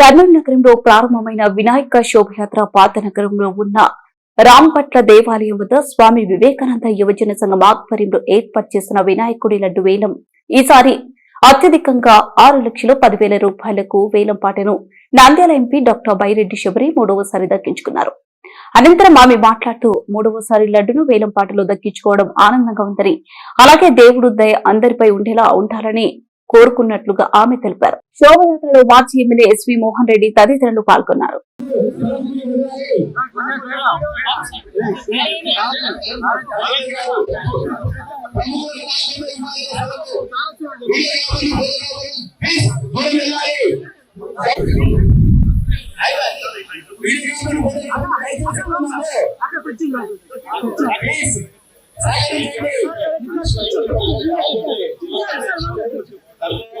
కర్నూలు నగరంలో ప్రారంభమైన వినాయక శోభయాత్ర పాత నగరంలో ఉన్న రాంపట్ల దేవాలయం వద్ద స్వామి వివేకానంద యువజన సంఘం ఆధ్వర్యంలో ఏర్పాటు చేసిన వినాయకుడి లడ్డు వేలం. ఈసారి అత్యధికంగా ఆరు లక్షలు పదివేల రూపాయలకు వేలం పాటను నంద్యాల ఎంపీ డాక్టర్ బైరెడ్డి శబరి మూడవసారి దక్కించుకున్నారు. అనంతరం ఆమె మాట్లాడుతూ మూడవసారి లడ్డును వేలం పాటలో దక్కించుకోవడం ఆనందంగా ఉందని అలాగే దేవుడు దయ అందరిపై ఉండేలా ఉండాలని కోరుకున్నట్లుగా ఆమె తెలిపారు. శోభయాత్రలో మాజీ ఎమ్మెల్యే ఎస్వి మోహన్ రెడ్డి తదితరులు పాల్గొన్నారు. Yeah!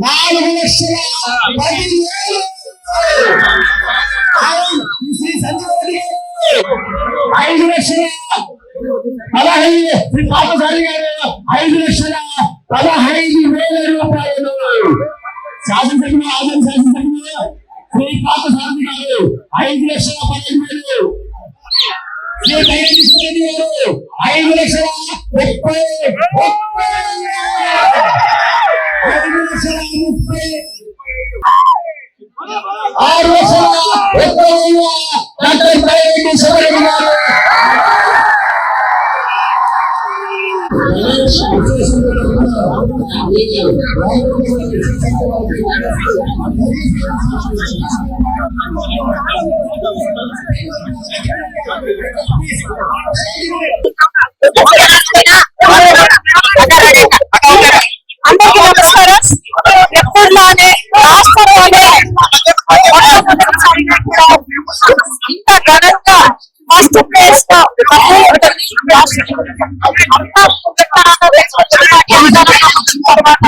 నాలుగు లక్షల పదివేలు శ్రీ ఐదు లక్షల పదహైదు శ్రీ పాపసారి గారు ఐదు లక్షల పదహైదు వేల రూపాయలు శాసనసభ్యులు ఆదరణ శాసనసభ్యులు శ్రీ పాపసారి ఐదు లక్షల పదహైదు వేలు శ్రీ దయాకృష్ణ గారు ఐదు లక్షల ముప్పై ముప్పై ఐదు లక్షల ముప్పై ఆరు లక్షల ముప్పై వేల డాక్టర్ దయాకృష్ణ శివరెడ్డి గారు అందరికీ నమస్కారం ఎప్పుడులానే రాష్ట్రంలోనే ఇంత ఘనంగా ఫస్ట్ ప్లేస్లో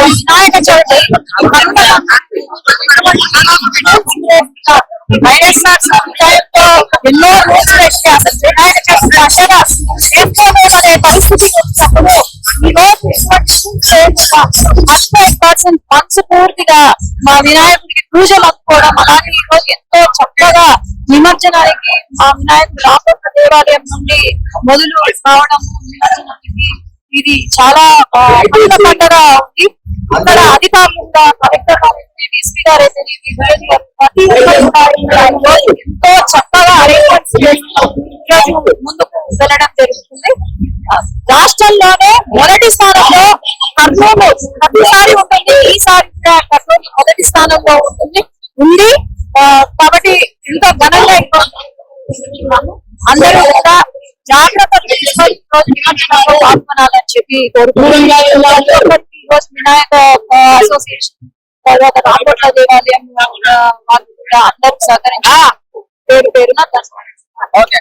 వినాయక చవితి వైఎస్ఆర్ సముదాయంతో ఎన్నో రోజులు వచ్చి అసలు వినాయక చవితి అసలు చేసుకోలేమనే పరిస్థితికి వచ్చినప్పుడు ఈ రోజు హండ్రెడ్ పర్సెంట్ మనస్ఫూర్తిగా మా వినాయకుడికి పూజలు అందుకోవడం అలాగే ఈ రోజు ఎంతో చక్కగా నిమజ్జనానికి మా వినాయకుడు రామప్ప దేవాలయం నుండి మొదలు కావడం ఇది చాలా ఆ, పండుగ ఉంది అక్కడ అధికారులుగా గారు అయితే ఎంతో చక్కగా అరేంజ్మెంట్స్ ఈరోజు ముందుకు వెళ్ళడం జరుగుతుంది. రాష్ట్రంలోనే మొదటి స్థానంలో కర్నూలు ప్రతిసారి ఉంటుంది ఈసారి కర్నూలు మొదటి స్థానంలో ఉంటుంది. ఉంది. కాబట్టి ఎంతో ఘనంగా అందరూ కూడా జాగ్రత్తలు తీసుకొని పాల్గొనాలని చెప్పి కోరుకుంటున్నాను వినాయక అసోసియేషన్ తర్వాత రామకోట్ల దేవాలయం వాళ్ళు కూడా అందరూ సహకరించి పేరు పేరున. ఓకే